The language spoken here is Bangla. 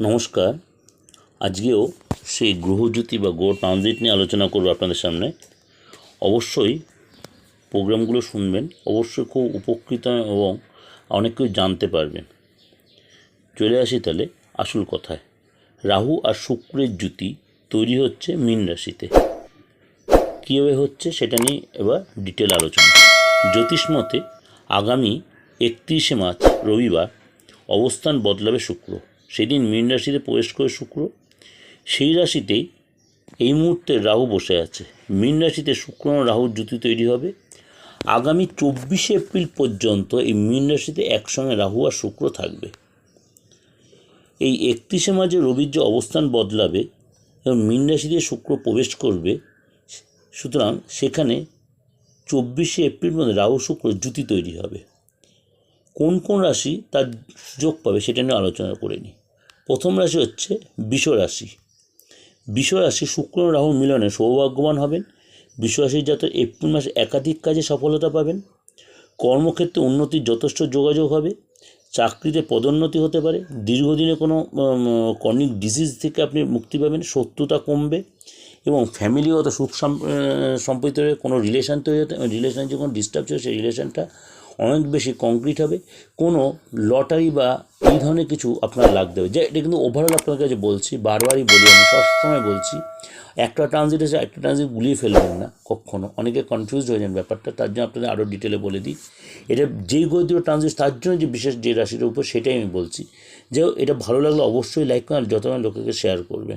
নমস্কার। আজকেও সেই গ্রহজ্যোতি বা গ্রহ ট্রানজিট নিয়ে আলোচনা করব আপনাদের সামনে। অবশ্যই প্রোগ্রামগুলো শুনবেন, অবশ্যই খুব উপকৃত এবং অনেক কিছু জানতে পারবেন। চলে আসি তাহলে আসল কথায়। রাহু আর শুক্রের জ্যোতি তৈরি হচ্ছে মীন রাশিতে। কীভাবে হচ্ছে সেটা নিয়ে এবার ডিটেল আলোচনা। জ্যোতিষ মতে আগামী একত্রিশে মার্চ রবিবার অবস্থান বদলাবে শুক্র। সেদিন মীন রাশিতে প্রবেশ করে শুক্র। সেই রাশিতেই এই মুহূর্তে রাহু বসে আছে। মীন রাশিতে শুক্র রাহুর জুতি তৈরি হবে। আগামী চব্বিশে এপ্রিল পর্যন্ত এই মীন রাশিতে একসঙ্গে রাহু আর শুক্র থাকবে। এই একত্রিশে মার্চে রবির যে অবস্থান বদলাবে এবং মীন রাশিতে শুক্র প্রবেশ করবে, সুতরাং সেখানে চব্বিশে এপ্রিল মধ্যে রাহু শুক্র জুতি তৈরি হবে। কোন কোন রাশি তার সুযোগ পাবে সেটা নিয়ে আলোচনা করে নিই। প্রথম রাশি হচ্ছে বিষ রাশি রাশি শুক্র ও রাহুর মিলনে সৌভাগ্যবান হবেন। বিষ রাশির যাতে এপ্রিল মাসে একাধিক কাজে সফলতা পাবেন। কর্মক্ষেত্রে উন্নতির যথেষ্ট যোগাযোগ হবে। চাকরিতে পদোন্নতি হতে পারে। দীর্ঘদিনে কোনো কর্নিক ডিজিজ থেকে আপনি মুক্তি পাবেন। শত্রুতা কমবে এবং ফ্যামিলিগত সুখ সম্পর্কিত কোনো রিলেশান তৈরি হতে রিলেশান যে কোনো ডিস্টার্ব ছিল সেই রিলেশানটা অনেক বেশি কংক্রিট হবে, কোনো লটারি বা এই ধরনের কিছু আপনার লাগতে হবে। যে এটা কিন্তু ওভারঅল আপনার কাছে বলছি, বারবারই বলি, আমি সবসময় বলছি, একটা ট্রানজিট এসে একটা ট্রানজিট গুলিয়ে ফেলবেন না কখনো। অনেকে কনফিউজ হয়ে যান ব্যাপারটা, তার জন্য আপনাদের আরও ডিটেলে বলে দিই। এটা যেই গতিও ট্রানজিট তার জন্য যে বিশেষ যে রাশির উপর সেটাই আমি বলছি। যে এটা ভালো লাগলে অবশ্যই লাইক করেন যত লোকেকে শেয়ার করবে